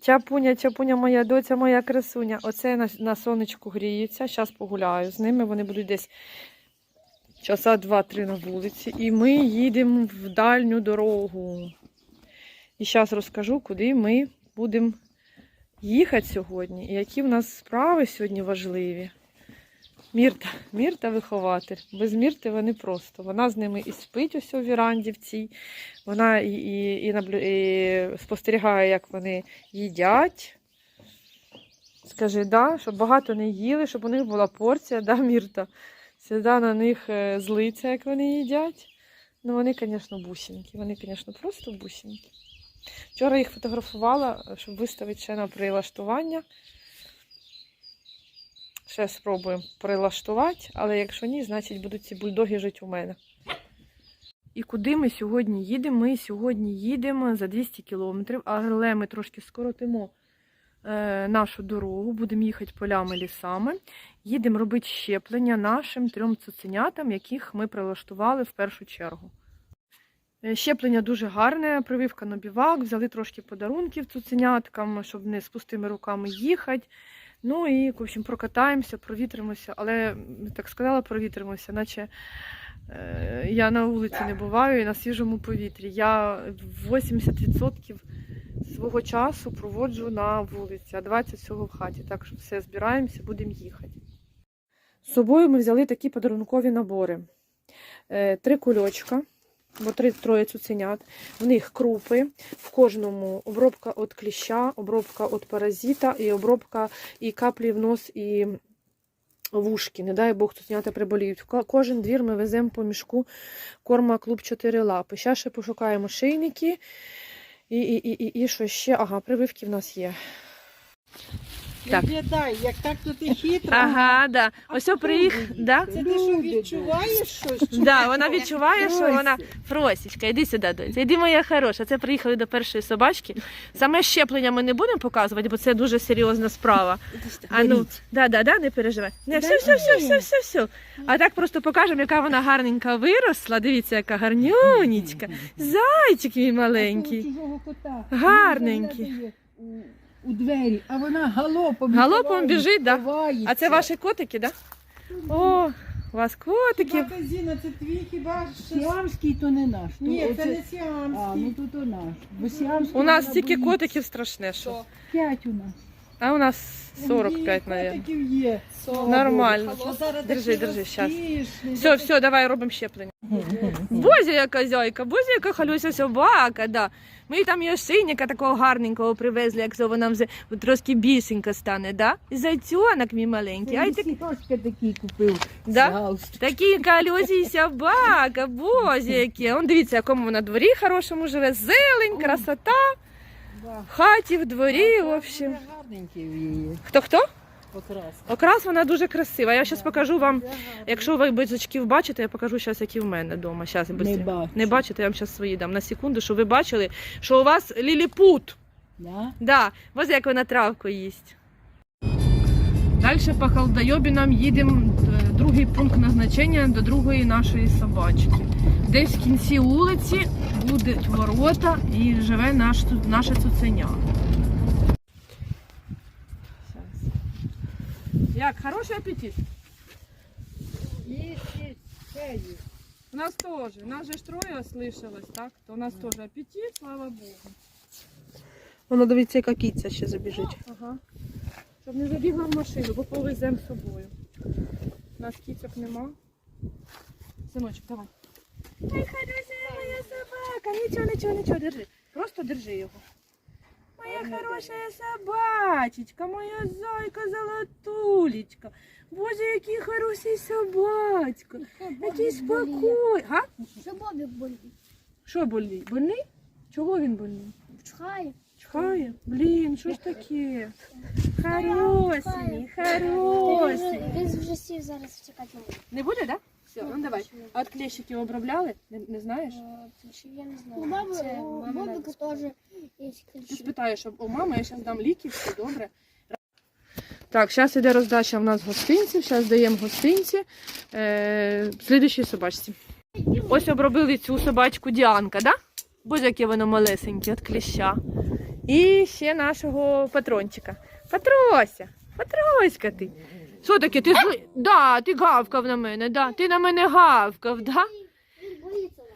Чапуня, чапуня, моя доця, моя красуня. Оце на, на сонечку гріється. Зараз погуляю з ними. Вони будуть десь часа два-три на вулиці. І ми їдемо в дальню дорогу. І зараз розкажу, куди ми будемо їхати сьогодні. І які в нас справи сьогодні важливі. Мірта, Мірта вихователь. Без Мірти вони просто. Вона з ними і спить ось у віранді в цій. Вона і, і, і, наблю... і спостерігає, як вони їдять. Скажи, да, щоб багато не їли, щоб у них була порція, да, Мірта? Сюди на них е, злиться, як вони їдять. Ну, вони, звісно, бусинки. Вони, звісно, просто бусинки. Вчора їх фотографувала, щоб виставити ще на прилаштування. Ще спробуємо прилаштувати, але якщо ні, значить будуть ці бульдоги жити у мене. І куди ми сьогодні їдемо? Ми сьогодні їдемо за 200 кілометрів, але ми трошки скоротимо е, нашу дорогу, будемо їхати полями лісами. Їдемо робити щеплення нашим трьом цуценятам, яких ми прилаштували в першу чергу. Е, Щеплення дуже гарне, прививка на бівак, взяли трошки подарунків цуценяткам, щоб не з пустими руками їхати. Ну і, в общем, прокатаємося, провітримося, але так сказала, провітримося, наче е, я на вулиці не буваю і на свіжому повітрі. Я 80% свого часу проводжу на вулиці, а 20% всього в хаті. Так що все, збираємося, будемо їхати. З собою ми взяли такі подарункові набори. Е, Три кульочка, бо три троє цуценят. В них крупи, в кожному обробка від кліща, обробка від паразита і обробка і каплі в нос, і вушки. Не дай Бог, цуценята приболіють. Кожен двір ми веземо по мішку корма клуб 4 лапи. Зараз ще пошукаємо шийники. І, і, і, і, і що ще? Ага, прививки в нас є. Так. Виглядай, як так то ти хитра. Ага, да. Ось хто приїх. Да? Це ти що відчуваєш щось? чи Да, що? вона відчуває, що вона Фросічка, іди сюди, доця. Іди, моя хороша. Це приїхали до першої собачки. Саме щеплення ми не будемо показувати, бо це дуже серйозна справа. А ну, да, да, да, не переживай. Не, все, все, все, все, все, все. А так просто покажемо, яка вона гарненька виросла. Дивіться, яка гарнюнічка. Зайчик мій маленький. Чужого кота. Гарненький. У- двері, а вона галопом Галопом біжить, да? А це ваші котики, так? Да? О, у вас котики. Магазина, це твій хіба що? Сіамський то не наш. то Ні, це оце- не А, сіамський. ну то то наш. Бо сіамський У нас вона стільки боїться. котиків страшне, що. П'ять у нас. А у нас 45, Ні, мабуть. котиків є. Нормально. Держи, держи, щас. Все, все, давай робимо щеплення. Бозя яка зяйка, бозя яка халюся собака, да. Ми там її синяка такого гарненького привезли, як зо вона вже трошки бісенька стане, да? І зайцюнок мій маленький. Ай, так, Сігашка такий купив. Да? Такий калюсій собака, бозя яке. Он дивіться, якому на дворі хорошому живе. Зелень, красота, в хаті, в дворі, в общем. Хто-хто? Окрас. Окрас вона дуже красива. Я зараз покажу вам, якщо ви бичачків бачите, я покажу зараз, які в мене вдома. Щас, я Не бачу. Не бачите, я вам зараз свої дам на секунду, щоб ви бачили, що у вас ліліпут. Да? Да, ось як вона травку їсть. Далі по Халдайобінам їдемо е, другий пункт назначення до другої нашої собачки. Десь в кінці вулиці будуть ворота і живе наш, наше цуценя. Як, хороший апетит? У нас теж. У нас же ж троє слышалось, так? То у нас теж апетит, слава Богу. Воно дивіться, яка кіця ще забіжить. Ага. Щоб не забігла в машину, бо повеземо з собою. У нас кіцьок нема. Синочок, давай. Ай, хороша моя собака. Нічого, нічого, нічого, держи. Просто держи його. Моя хороша собачечка, моя зайка золотулечка. Боже, який хороший собачка. Який спокій. Га? Що Бобі болить? Що больний? Больний? Чого він больний? Чхає. Чхає? Блін, що ж таке? Хороший, хороший. Він вже сів зараз втікати. Не буде, да? Все, ну давай. А от клещиків обробляли? Не, не знаєш? Е, Я не У знаю. Це у Бобіка теж є Ти ключі. спитаєш у мами, я зараз дам ліки, все добре. Так, зараз іде роздача в нас гостинців, зараз даємо гостинці е, слідущій собачці. Ось обробили цю собачку Діанка, да? Боже, яке воно малесеньке від кліща. І ще нашого патрончика. Патрося, Патроська ти. Що таке? Ти зли... Да, ти гавкав на мене, да. Ти на мене гавкав, да?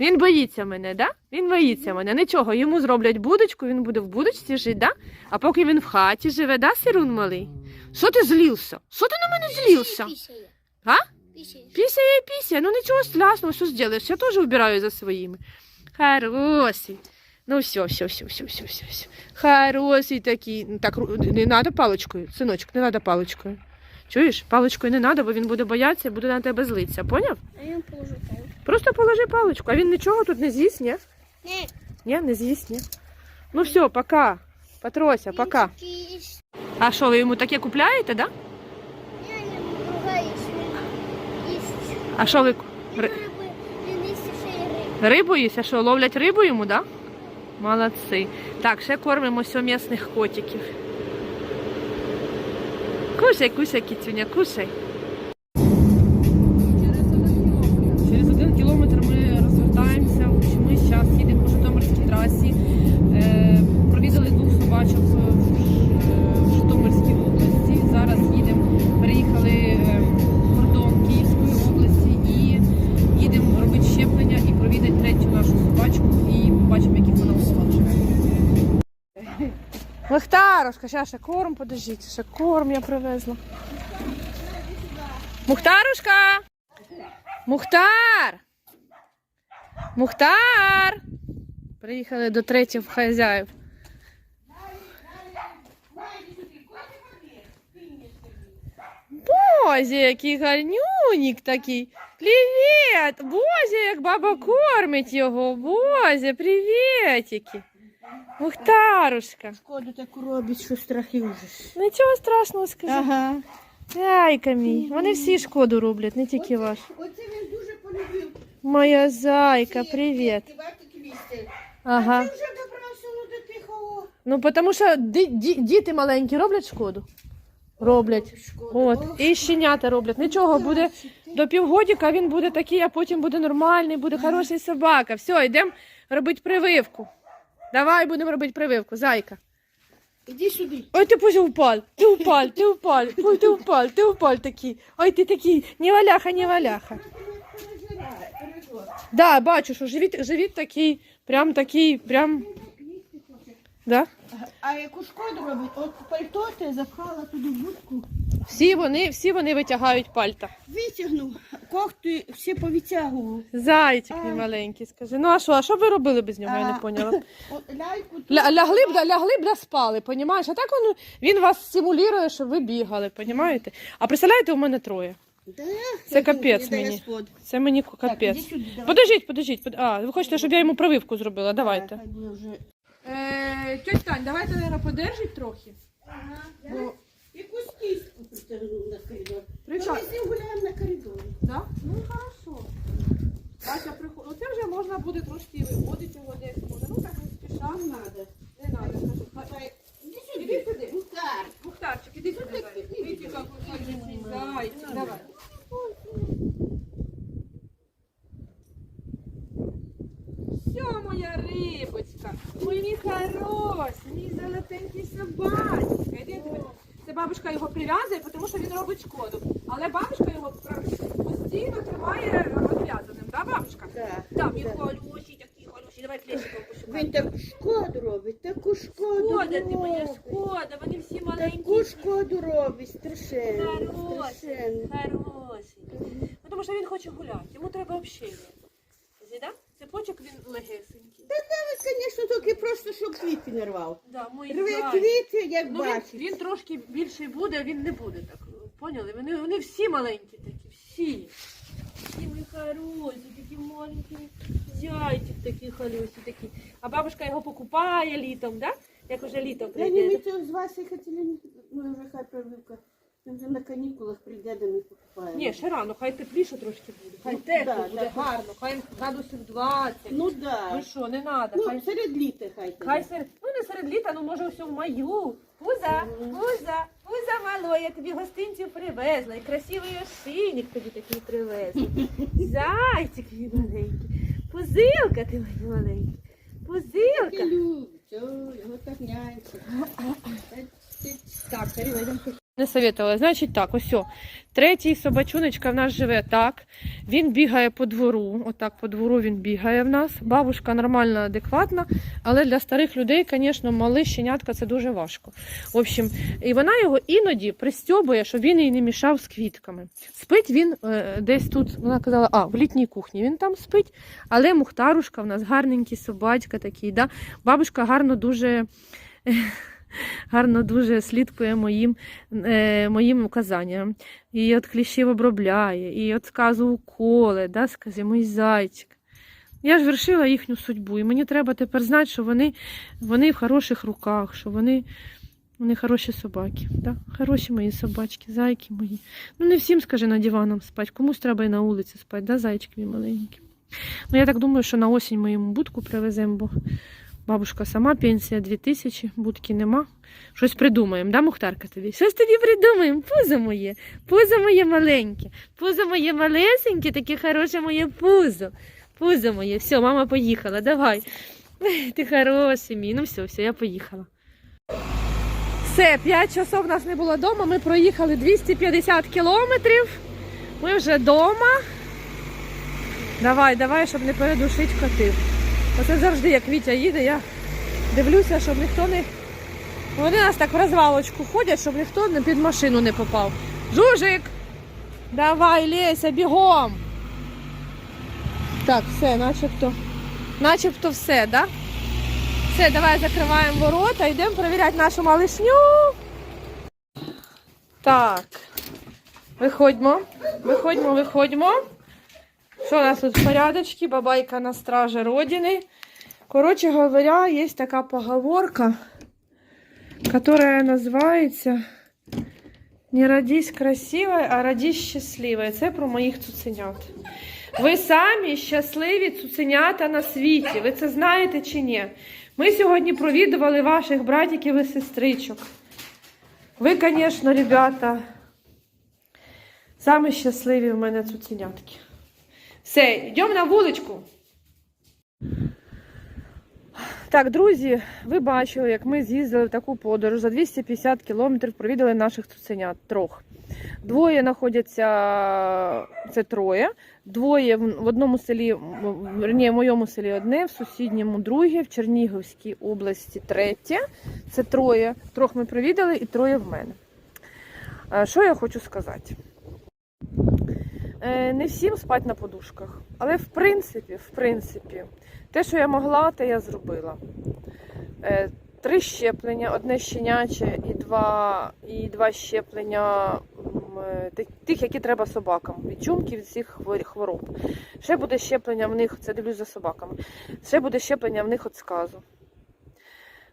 Він боїться. Мене, да? Він боїться мене. Нічого, йому зроблять будочку, він буде в будочці жити, да? А поки він в хаті живе, да, сирун малий? Що ти злився? Що ти на мене злився? Пісяє. А? Пісяє. Пісяє, пісяє, ну нічого страшного, що зробиш? Я теж вбираю за своїми. Хороший. Ну все, все, все, все, все, все, все. Хороший такий. Ну, Так, не треба паличкою, синочок, не треба паличкою. Чуєш? Паличкою не треба, бо він буде боятися буде на тебе злитися, поняв? А я положу там. Просто положи паличку, а він нічого тут не з'їсть, ні? Ні. Ні, не з'їсть, ні. Ну все, пока. Патрося, пока. А що, ви йому таке купляєте, да? Я. Їсть. А що ви Ри- риби. Він їсть ще й риби. рибу їсть? А що, ловлять рибу йому, да? Молодці. Так, ще кормимо м'ясних котиків. Кушай, кушай, кіцюня, кушай. Мухтарушка, ще корм, подождіть, ще корм я привезла. Мухтарушка! Мухтар! Мухтар! Приїхали до третіх хазяїв. Боже, який гарнюнік такий. Привіт! Боже, як баба кормить його. Боже, привітики. Мухтарушка. Шкоду таку робить, що страх і ужас. Нічого страшного скажи. Ага. Яйка мій. Вони всі шкоду роблять, не тільки ваш. Оце він дуже полюбив. Моя зайка, привіт. Ага. Ти вже добрався ну, до тихого. Ну, тому що ді- ді- діти маленькі роблять шкоду. Роблять. От. І щенята роблять. Нічого, буде до півгодика він буде такий, а потім буде нормальний, буде хороший собака. Все, йдемо робити прививку. Давай будемо робити прививку, зайка. Іди сюди. Ой, ти позже упал, ти упал, ти упал, ой, ти упал, ти упал такий. Ой, ти такий, не валяха, не валяха. Да, бачу, що живіт, живіт такий, прям такий, прям. Да? А яку шкоду робить? От пальто ти запхала туди в будку. Всі вони, всі вони витягають пальта. Витягнув, когти всі повитягував. Зайчик мій маленький, скажи. Ну а що, а що ви робили без нього? Я не поняла. От тут. Ля, лягли б, да- лягли б да спали, понімаєш? А так він, він вас симулює, щоб ви бігали, понімаєте? А представляєте, у мене троє. Да, Це капець не мені. Це мені Так, капець. сюди, давай. Подождіть, подождіть. под- А, ви хочете, щоб я йому прививку зробила? Давайте. Хай буде вже. Е, тьоть Тань, давайте, наверное, подержіть трохи. Бо... Якусь кістку притягнув на коридор. Прича... Ми з ним гуляємо на коридорі. Да? Ну, хорошо. Бача, приход... Ну, це вже можна буде трошки виводити його десь. Може. Ну, так не спіша. Нам надо. Не треба, скажу. Хай- Іди Іди сюди. Мухтар. Мухтарчик, сюда. зайчик. Видите, какой хороший зайчик. Давай. Все, моя рибочка, мої хороші, мій золотенький собачка. Бабушка його прив'язує, тому що він робить шкоду. Але бабушка його постійно тримає відв'язаним, да, бабушка? Так. Там він хороший, такий хороший. Давай плечиком пошукаємо. Він таку шкоду робить, таку шкоду Шкода ти моя робить. шкода, вони всі маленькі. Таку шкоду робить, страшенно, Хороший, страшенно. хороший. Ну, Тому що він хоче гуляти, йому треба общення. Зіда? Цепочок він легесенький. Та навіть, звісно, тільки просто, щоб квіти не рвав. Да, Рве квіти, як Ну, він, бачить. він трошки більший буде, а він не буде так. Поняли? Вони, вони всі маленькі такі, всі. Всі ми хороші, такі маленькі зайчик такий хороший такий. А бабушка його покупає літом, да? Як уже літо Я не прийде. з вас і хотіли, ну вже хай прививка. Він вже на канікулах прийде до них покупає. Ні, ще рано, хай тепліше трошки буде. Хай Ну, тепло да, буде да. гарно, хай градусів 20. Ну да. що, не треба. Ну, хай... серед літа хай. Хай серед, ну не серед літа, ну може ось в маю. Пуза, пуза, пуза мало, я тобі гостинців привезла. І красивий ошийник тобі такий привезла. Зайчик мій маленький. Пузилка ти моя маленька. Пузилка. Такий любить. Все, його так нянчить. Так, Каріна, йдемо Не советувала. Значить так, ось. о. Третій собачуночка в нас живе так. Він бігає по двору. Отак по двору він бігає в нас. Бабушка нормальна, адекватна, але для старих людей, звісно, мали щенятка це дуже важко. В общем, і вона його іноді пристьобує, щоб він їй не мішав з квітками. Спить він е, десь тут, вона казала, а, в літній кухні він там спить, але Мухтарушка в нас гарненький собачка такий. Да? Бабушка гарно дуже. Гарно дуже слідкує моїм, е, моїм указанням. І от кліщів обробляє, і от сказу уколи, да, скажи, мій зайчик. Я ж вершила їхню судьбу, і мені треба тепер знати, що вони, вони в хороших руках, що вони, вони хороші собаки. Да? Хороші мої собачки, зайки мої. Ну не всім, скажи, на диваном спать, комусь треба і на вулиці спати, да, зайчик мій маленький. Ну я так думаю, що на осінь ми йому будку привеземо, бо бабушка сама, пенсія 2000, будки нема. Щось придумаємо, да, Мухтарка тобі? Щось тобі придумаємо, пузо моє, пузо моє маленьке, пузо моє малесеньке, таке хороше моє пузо. Пузо моє, все, мама поїхала, давай. Ти хороший мій. Ну все, все, я поїхала. Все, 5 часов нас не було вдома. Ми проїхали 250 кілометрів. Ми вже вдома. Давай, давай, щоб не передушити котів. Оце завжди, як Вітя їде, я дивлюся, щоб ніхто не. Вони нас так в розвалочку ходять, щоб ніхто під машину не попав. Жужик! Давай, Леся, бігом! Так, все, начебто. Начебто все, да? Все, давай закриваємо ворота, йдемо перевіряти нашу малишню. Так. Виходьмо. Виходьмо, виходьмо. Що у нас тут в порядочці? Бабайка на страже Родины. Короче говоря, есть такая поговорка, которая называется Не родись красивой, а родись щасливой. Це про моїх цуценят. Ви самі щасливі цуценята на світі. Ви це знаєте чи ні? Ми сьогодні провідували ваших братиків і сестричок. Ви, звісно, ребята, самі щасливі в мене цуценятки. Все, йдемо на вуличку. Так, друзі, ви бачили, як ми з'їздили в таку подорож за 250 кілометрів, провідали наших цуценят трьох. Двоє знаходяться, це троє. Двоє в одному селі, верні, в моєму селі одне, в сусідньому друге, в Чернігівській області третє. Це троє. Трьох ми провідали і троє в мене. Е, Що я хочу сказати? Е, Не всім спать на подушках, але в принципі, в принципі, те, що я могла, те я зробила. Е, Три щеплення, одне щеняче і два, і два щеплення е, тих, які треба собакам. Від чумки, від всіх хвороб. Ще буде щеплення в них, це дивлюсь за собаками. Ще буде щеплення в них від сказу.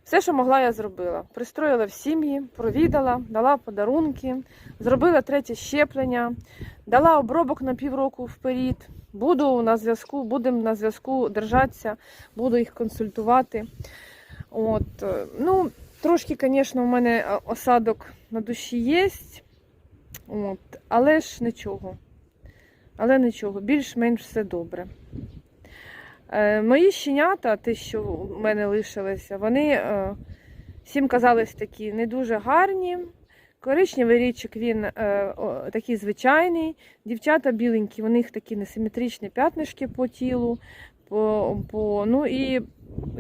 Все, що могла, я зробила. Пристроїла в сім'ї, провідала, дала подарунки, зробила третє щеплення, дала обробок на півроку вперед. Буду на зв'язку, будемо на зв'язку держатися, буду їх консультувати. От, е, ну, трошки, звісно, у мене е, осадок на душі є. От, але ж нічого. Але нічого, більш-менш все добре. Е, мої щенята, ті, що в мене лишилися, вони е, всім казались такі не дуже гарні. Коричневий річик він е, такий звичайний. Дівчата біленькі, у них такі несиметричні п'ятнишки по тілу. По, по, ну і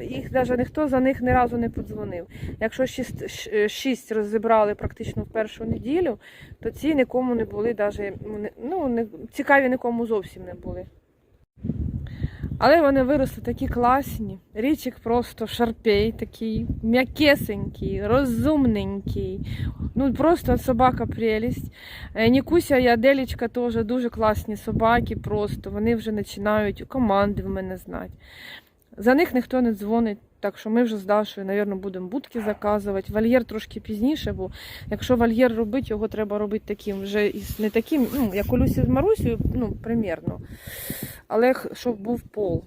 їх навіть ніхто за них ні разу не подзвонив. Якщо шість, шість розібрали практично в першу неділю, то ці нікому не були даже, ну, не, цікаві нікому зовсім не були. Але вони виросли такі класні. Річик просто шарпей, такий м'якесенький, розумненький. Ну просто собака прелість. Е, Нікуся і Аделічка теж дуже класні собаки, просто вони вже починають команди в мене знати. За них ніхто не дзвонить, так що ми вже з Дашою, мабуть, будемо будки заказувати. Вольєр трошки пізніше, бо якщо вольєр робити, його треба робити таким вже не таким, ну, як у Люсі з Марусею, ну, примірно. Але щоб був пол.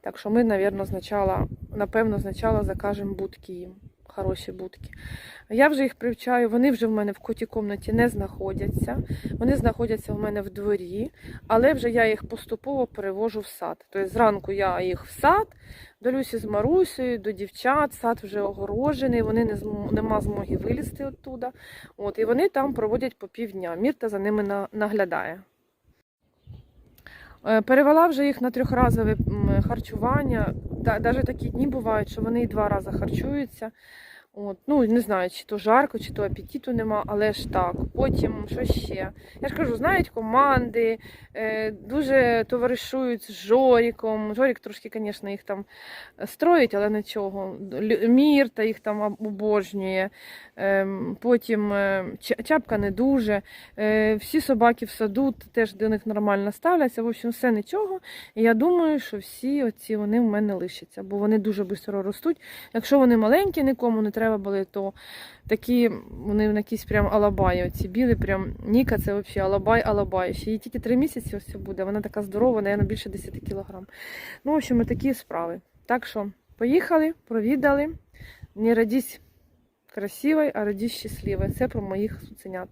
Так що ми, мабуть, спочатку, напевно, спочатку закажемо будки їм. хороші будки. Я вже їх привчаю, вони вже в мене в коті кімнаті не знаходяться. Вони знаходяться в мене в дворі, але вже я їх поступово перевожу в сад. Тобто зранку я їх в сад, до Люсі з Марусею, до дівчат, сад вже огорожений, вони не зм- нема змоги вилізти оттуда. От, і вони там проводять по півдня. Мірта за ними на- наглядає. Е, Перевела вже їх на трьохразове харчування. Навіть такі дні бувають, що вони і два рази харчуються. От, ну, не знаю, чи то жарко, чи то апетиту нема, але ж так. Потім що ще? Я ж кажу, знають команди, е, дуже товаришують з Жоріком. Жорік трошки, звісно, їх там строїть, але нічого. Лю- Мірта їх там обожнює. Ем, Потім е, чапка не дуже. Е, Всі собаки в саду теж до них нормально ставляться. В общем, все нічого. І я думаю, що всі оці вони в мене лишаться, бо вони дуже швидко ростуть. Якщо вони маленькі, нікому не треба були, то такі вони якісь прям алабаї. Оці білі, прям Ніка, це взагалі алабай, алабай. Ще їй тільки три місяці ось буде. Вона така здорова, наверное, більше 10 кілограм. Ну, в общем, такі справи. Так що, поїхали, провідали. Не радісь красивий, а радісь щасливий. Це про моїх цуценят.